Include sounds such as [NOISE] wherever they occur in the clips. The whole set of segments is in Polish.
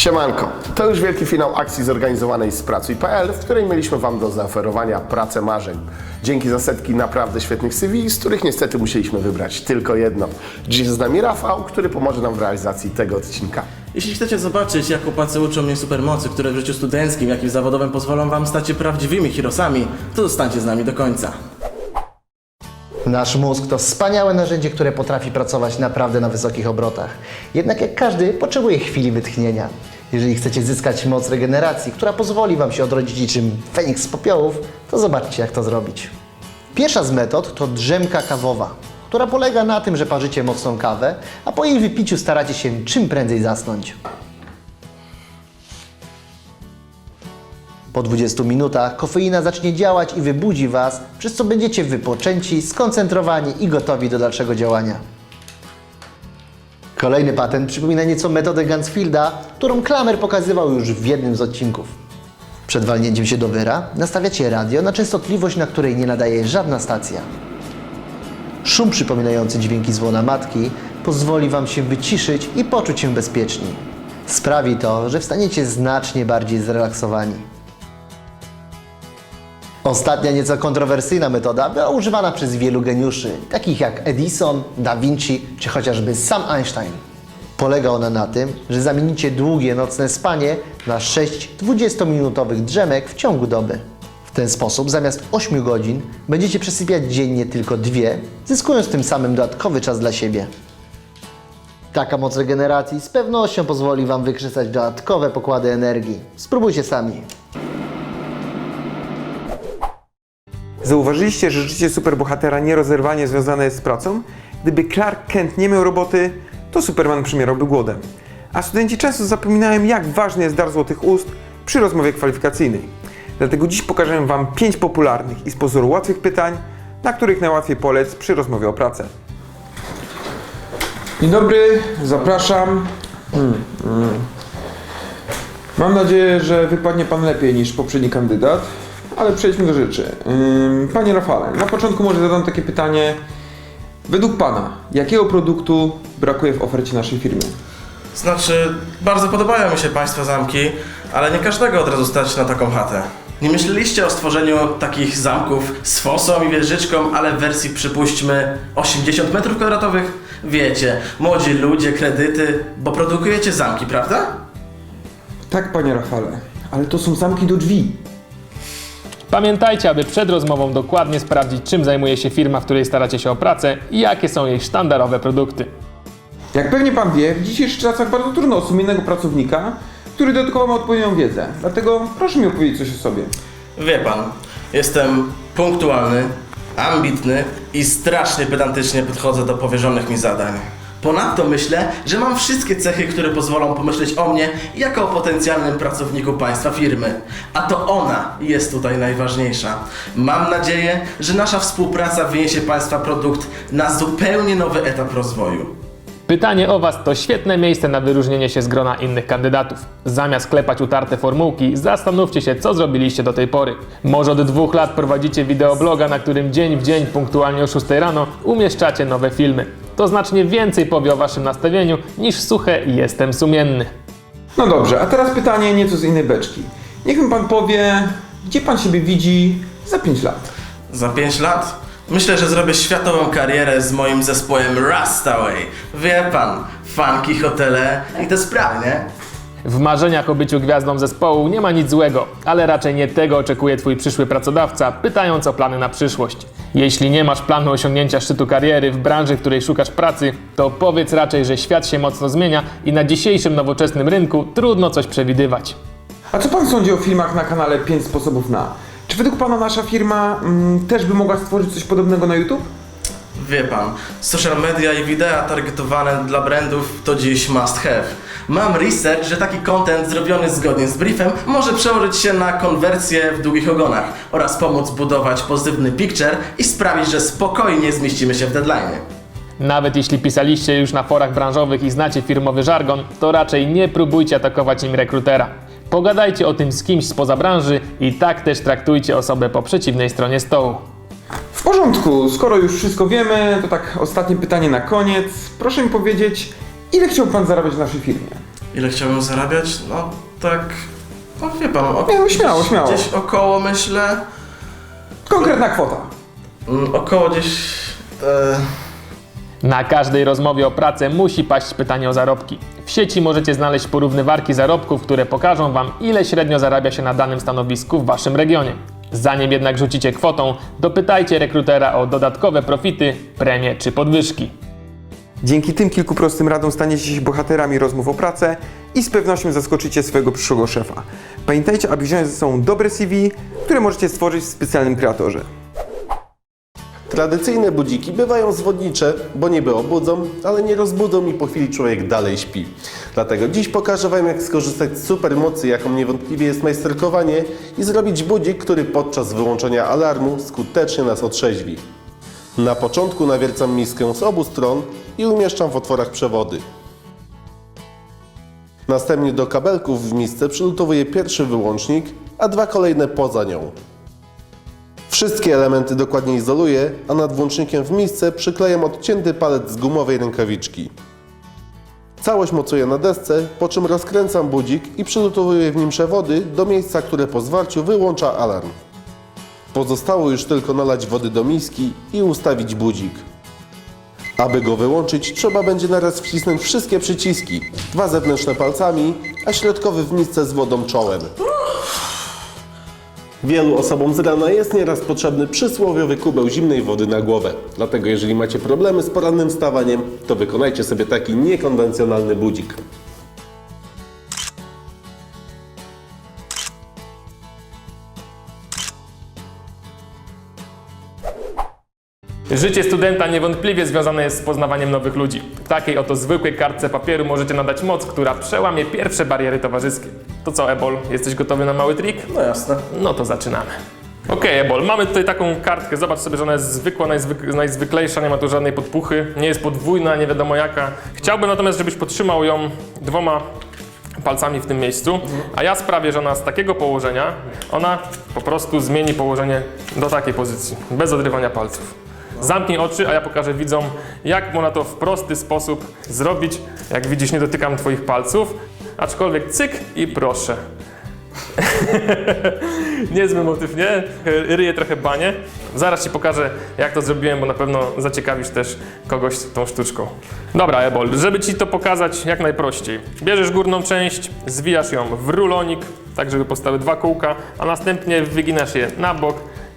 Siemanko, to już wielki finał akcji zorganizowanej z Pracuj.pl, w której mieliśmy Wam do zaoferowania pracę marzeń. Dzięki za setki naprawdę świetnych CV, z których niestety musieliśmy wybrać tylko jedno. Dziś jest z nami Rafał, który pomoże nam w realizacji tego odcinka. Jeśli chcecie zobaczyć, jak chłopacy uczą mnie supermocy, które w życiu studenckim, jak i w zawodowym pozwolą wam stać się prawdziwymi hirosami, to zostańcie z nami do końca. Nasz mózg to wspaniałe narzędzie, które potrafi pracować naprawdę na wysokich obrotach. Jednak jak każdy potrzebuje chwili wytchnienia. Jeżeli chcecie zyskać moc regeneracji, która pozwoli Wam się odrodzić niczym Feniks z popiołów, to zobaczcie jak to zrobić. Pierwsza z metod to drzemka kawowa, która polega na tym, że parzycie mocną kawę, a po jej wypiciu staracie się czym prędzej zasnąć. Po 20 minutach kofeina zacznie działać i wybudzi Was, przez co będziecie wypoczęci, skoncentrowani i gotowi do dalszego działania. Kolejny patent przypomina nieco metodę Gansfielda, którą Klamer pokazywał już w jednym z odcinków. Przed walnięciem się do wyra nastawiacie radio na częstotliwość, na której nie nadaje żadna stacja. Szum przypominający dźwięki dzwona matki pozwoli Wam się wyciszyć i poczuć się bezpieczni. Sprawi to, że wstaniecie znacznie bardziej zrelaksowani. Ostatnia nieco kontrowersyjna metoda była używana przez wielu geniuszy, takich jak Edison, Da Vinci czy chociażby sam Einstein. Polega ona na tym, że zamienicie długie nocne spanie na 6 20-minutowych drzemek w ciągu doby. W ten sposób zamiast 8 godzin będziecie przesypiać dziennie tylko dwie, zyskując tym samym dodatkowy czas dla siebie. Taka moc regeneracji z pewnością pozwoli Wam wykrzesać dodatkowe pokłady energii. Spróbujcie sami. Zauważyliście, że życie superbohatera nierozerwanie związane jest z pracą? Gdyby Clark Kent nie miał roboty, to Superman przymierałby głodem. A studenci często zapominają, jak ważny jest dar złotych ust przy rozmowie kwalifikacyjnej. Dlatego dziś pokażę Wam 5 popularnych i z pozoru łatwych pytań, na których najłatwiej polec przy rozmowie o pracę. Dzień dobry, zapraszam. Hmm, hmm. Mam nadzieję, że wypadnie Pan lepiej niż poprzedni kandydat, ale przejdźmy do rzeczy. Panie Rafale, na początku może zadam takie pytanie. Według Pana, jakiego produktu brakuje w ofercie naszej firmy? Znaczy, bardzo podobają mi się Państwa zamki, ale nie każdego od razu stać na taką chatę. Nie myśleliście o stworzeniu takich zamków z fosą i wieżyczką, ale w wersji przypuśćmy 80 metrów kwadratowych? Wiecie, młodzi ludzie, kredyty, bo produkujecie zamki, prawda? Tak, Panie Rafale, ale to są zamki do drzwi. Pamiętajcie, aby przed rozmową dokładnie sprawdzić, czym zajmuje się firma, w której staracie się o pracę i jakie są jej sztandarowe produkty. Jak pewnie Pan wie, w dzisiejszych czasach bardzo trudno o sumiennego pracownika, który dodatkowo ma odpowiednią wiedzę. Dlatego proszę mi opowiedzieć coś o sobie. Wie Pan, jestem punktualny, ambitny i strasznie pedantycznie podchodzę do powierzonych mi zadań. Ponadto myślę, że mam wszystkie cechy, które pozwolą pomyśleć o mnie jako o potencjalnym pracowniku państwa firmy. A to ona jest tutaj najważniejsza. Mam nadzieję, że nasza współpraca wyniesie państwa produkt na zupełnie nowy etap rozwoju. Pytanie o Was to świetne miejsce na wyróżnienie się z grona innych kandydatów. Zamiast klepać utarte formułki, zastanówcie się, co zrobiliście do tej pory. Może od dwóch lat prowadzicie wideobloga, na którym dzień w dzień, punktualnie o 6 rano, umieszczacie nowe filmy. To znacznie więcej powie o Waszym nastawieniu niż suche jestem sumienny. No dobrze, a teraz pytanie nieco z innej beczki. Niech mi Pan powie, gdzie Pan siebie widzi za 5 lat? Za 5 lat myślę, że zrobię światową karierę z moim zespołem Rustaway. Wie pan, funky, hotele i te sprawy, nie? W marzeniach o byciu gwiazdą zespołu nie ma nic złego, ale raczej nie tego oczekuje Twój przyszły pracodawca, pytając o plany na przyszłość. Jeśli nie masz planu osiągnięcia szczytu kariery w branży, w której szukasz pracy, to powiedz raczej, że świat się mocno zmienia i na dzisiejszym nowoczesnym rynku trudno coś przewidywać. A co Pan sądzi o filmach na kanale 5 sposobów na? Czy według Pana nasza firma mm, też by mogła stworzyć coś podobnego na YouTube? Wie pan, social media i wideo targetowane dla brandów to dziś must have. Mam research, że taki content zrobiony zgodnie z briefem może przełożyć się na konwersję w długich ogonach oraz pomóc budować pozytywny picture i sprawić, że spokojnie zmieścimy się w deadline. Nawet jeśli pisaliście już na forach branżowych i znacie firmowy żargon, to raczej nie próbujcie atakować nim rekrutera. Pogadajcie o tym z kimś spoza branży i tak też traktujcie osobę po przeciwnej stronie stołu. W porządku, skoro już wszystko wiemy, to tak ostatnie pytanie na koniec. Proszę mi powiedzieć, ile chciał Pan zarabiać w naszej firmie? Ile chciałbym zarabiać? No tak, no wie pan, o, Nie, no śmiało, śmiało. gdzieś około myślę, Konkretna kwota. mm, około gdzieś... E, Na każdej rozmowie o pracę musi paść pytanie o zarobki. W sieci możecie znaleźć porównywarki zarobków, które pokażą Wam, ile średnio zarabia się na danym stanowisku w Waszym regionie. Zanim jednak rzucicie kwotą, dopytajcie rekrutera o dodatkowe profity, premie czy podwyżki. Dzięki tym kilku prostym radom staniecie się bohaterami rozmów o pracę i z pewnością zaskoczycie swojego przyszłego szefa. Pamiętajcie, aby wziąć ze sobą dobre CV, które możecie stworzyć w specjalnym kreatorze. Tradycyjne budziki bywają zwodnicze, bo niby obudzą, ale nie rozbudzą i po chwili człowiek dalej śpi. Dlatego dziś pokażę Wam, jak skorzystać z supermocy, jaką niewątpliwie jest majsterkowanie i zrobić budzik, który podczas wyłączenia alarmu skutecznie nas otrzeźwi. Na początku nawiercam miskę z obu stron i umieszczam w otworach przewody. Następnie do kabelków w misce przylutowuję pierwszy wyłącznik, a dwa kolejne poza nią. Wszystkie elementy dokładnie izoluję, a nad włącznikiem w misce przyklejam odcięty palec z gumowej rękawiczki. Całość mocuję na desce, po czym rozkręcam budzik i przylutowuję w nim przewody do miejsca, które po zwarciu wyłącza alarm. Pozostało już tylko nalać wody do miski i ustawić budzik. Aby go wyłączyć, trzeba będzie naraz wcisnąć wszystkie przyciski, dwa zewnętrzne palcami, a środkowy w misce z wodą czołem. Wielu osobom z rana jest nieraz potrzebny przysłowiowy kubeł zimnej wody na głowę. Dlatego jeżeli macie problemy z porannym wstawaniem, to wykonajcie sobie taki niekonwencjonalny budzik. Życie studenta niewątpliwie związane jest z poznawaniem nowych ludzi. Takiej oto zwykłej kartce papieru możecie nadać moc, która przełamie pierwsze bariery towarzyskie. To co, Ebol, jesteś gotowy na mały trik? no jasne. No to zaczynamy. Okej, Ebol, mamy tutaj taką kartkę. Zobacz sobie, że ona jest zwykła, najzwyk najzwyklejsza, nie ma tu żadnej podpuchy, nie jest podwójna, nie wiadomo jaka. Chciałbym natomiast, żebyś podtrzymał ją dwoma palcami w tym miejscu, a ja sprawię, że ona z takiego położenia, ona po prostu zmieni położenie do takiej pozycji, bez odrywania palców. Zamknij oczy, a ja pokażę widzom, jak można to w prosty sposób zrobić. Jak widzisz, nie dotykam Twoich palców, aczkolwiek cyk i proszę. [LAUGHS] Niezły motyw, nie? Ryję trochę banie. Zaraz Ci pokażę, jak to zrobiłem, bo na pewno zaciekawisz też kogoś tą sztuczką. Dobra, Ebol, żeby Ci to pokazać jak najprościej. Bierzesz górną część, zwijasz ją w rulonik, tak żeby powstały dwa kółka, a następnie wyginasz je na bok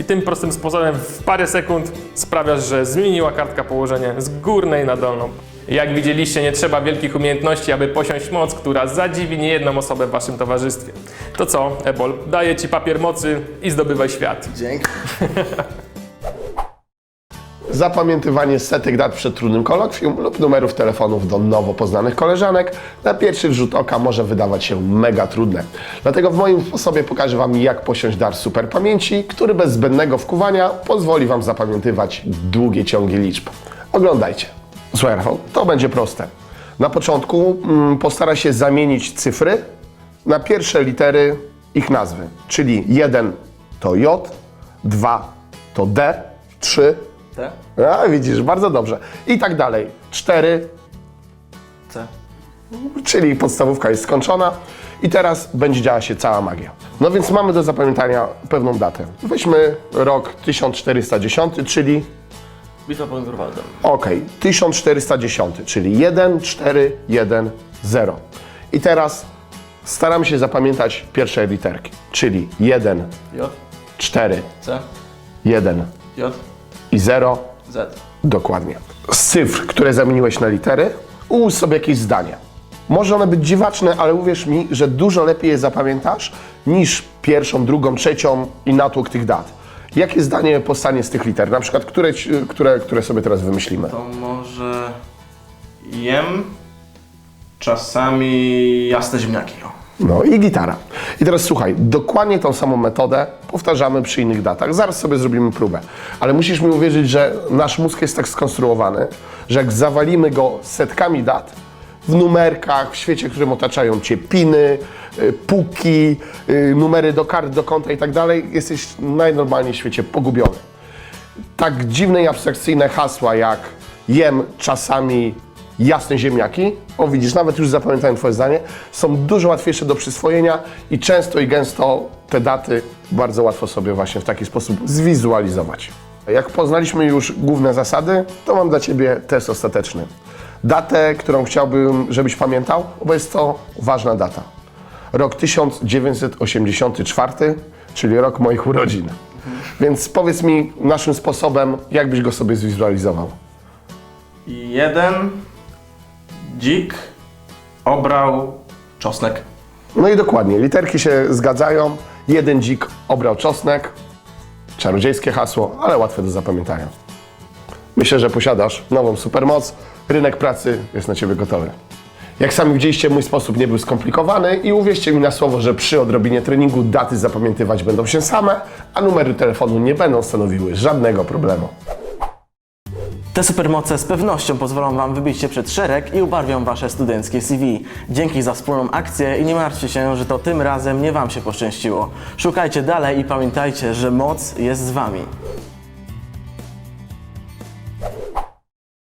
i tym prostym sposobem w parę sekund sprawiasz, że zmieniła kartka położenie z górnej na dolną. Jak widzieliście, nie trzeba wielkich umiejętności, aby posiąść moc, która zadziwi niejedną osobę w waszym towarzystwie. To co, Ebol, daję ci papier mocy i zdobywaj świat. Dzięki. [LAUGHS] Zapamiętywanie setek dat przed trudnym kolokwium lub numerów telefonów do nowo poznanych koleżanek na pierwszy rzut oka może wydawać się mega trudne. Dlatego w moim sposobie pokażę Wam, jak posiąść dar super pamięci, który bez zbędnego wkuwania pozwoli Wam zapamiętywać długie ciągi liczb. Oglądajcie. Słuchaj, Rafał, to będzie proste. Na początku mm, postaraj się zamienić cyfry na pierwsze litery ich nazwy, czyli 1 to J, 2 to D, 3 T, a, widzisz, bardzo dobrze. I tak dalej. Cztery, C. czyli podstawówka jest skończona. I teraz będzie działa się cała magia. No więc mamy do zapamiętania pewną datę. Weźmy rok 1410, czyli Bitwa pod Grunwaldem. ok, 1410, czyli 1, 4, 1, 0. I teraz staramy się zapamiętać pierwsze literki, czyli 1, J, 4, C, 1 J, i 0. Z. Dokładnie. Z cyfr, które zamieniłeś na litery, ułóż sobie jakieś zdanie. Może one być dziwaczne, ale uwierz mi, że dużo lepiej je zapamiętasz niż pierwszą, drugą, trzecią i natłok tych dat. Jakie zdanie powstanie z tych liter? Na przykład, które, ci- które, które sobie teraz wymyślimy? To może jem czasami jasne ziemniaki. O. No i gitara. I teraz słuchaj, dokładnie tą samą metodę powtarzamy przy innych datach. Zaraz sobie zrobimy próbę. Ale musisz mi uwierzyć, że nasz mózg jest tak skonstruowany, że jak zawalimy go setkami dat, w numerkach, w świecie, którym otaczają cię piny, y, puki, y, numery do kart, do konta i tak dalej, jesteś najnormalniej w świecie pogubiony. Tak dziwne i abstrakcyjne hasła jak jem czasami jasne ziemniaki, o widzisz, nawet już zapamiętałem Twoje zdanie, są dużo łatwiejsze do przyswojenia i często i gęsto te daty bardzo łatwo sobie właśnie w taki sposób zwizualizować. Jak poznaliśmy już główne zasady, to mam dla Ciebie test ostateczny. Datę, którą chciałbym, żebyś pamiętał, bo jest to ważna data. Rok 1984, czyli rok moich urodzin. Więc powiedz mi naszym sposobem, jak byś go sobie zwizualizował. Jeden dzik obrał czosnek. No i dokładnie, literki się zgadzają. Jeden dzik obrał czosnek. Czarodziejskie hasło, ale łatwe do zapamiętania. Myślę, że posiadasz nową supermoc. Rynek pracy jest na Ciebie gotowy. Jak sami widzieliście, mój sposób nie był skomplikowany i uwierzcie mi na słowo, że przy odrobinie treningu daty zapamiętywać będą się same, a numery telefonu nie będą stanowiły żadnego problemu. Te supermoce z pewnością pozwolą Wam wybić się przed szereg i ubarwią Wasze studenckie CV. Dzięki za wspólną akcję i nie martwcie się, że to tym razem nie Wam się poszczęściło. Szukajcie dalej i pamiętajcie, że moc jest z Wami.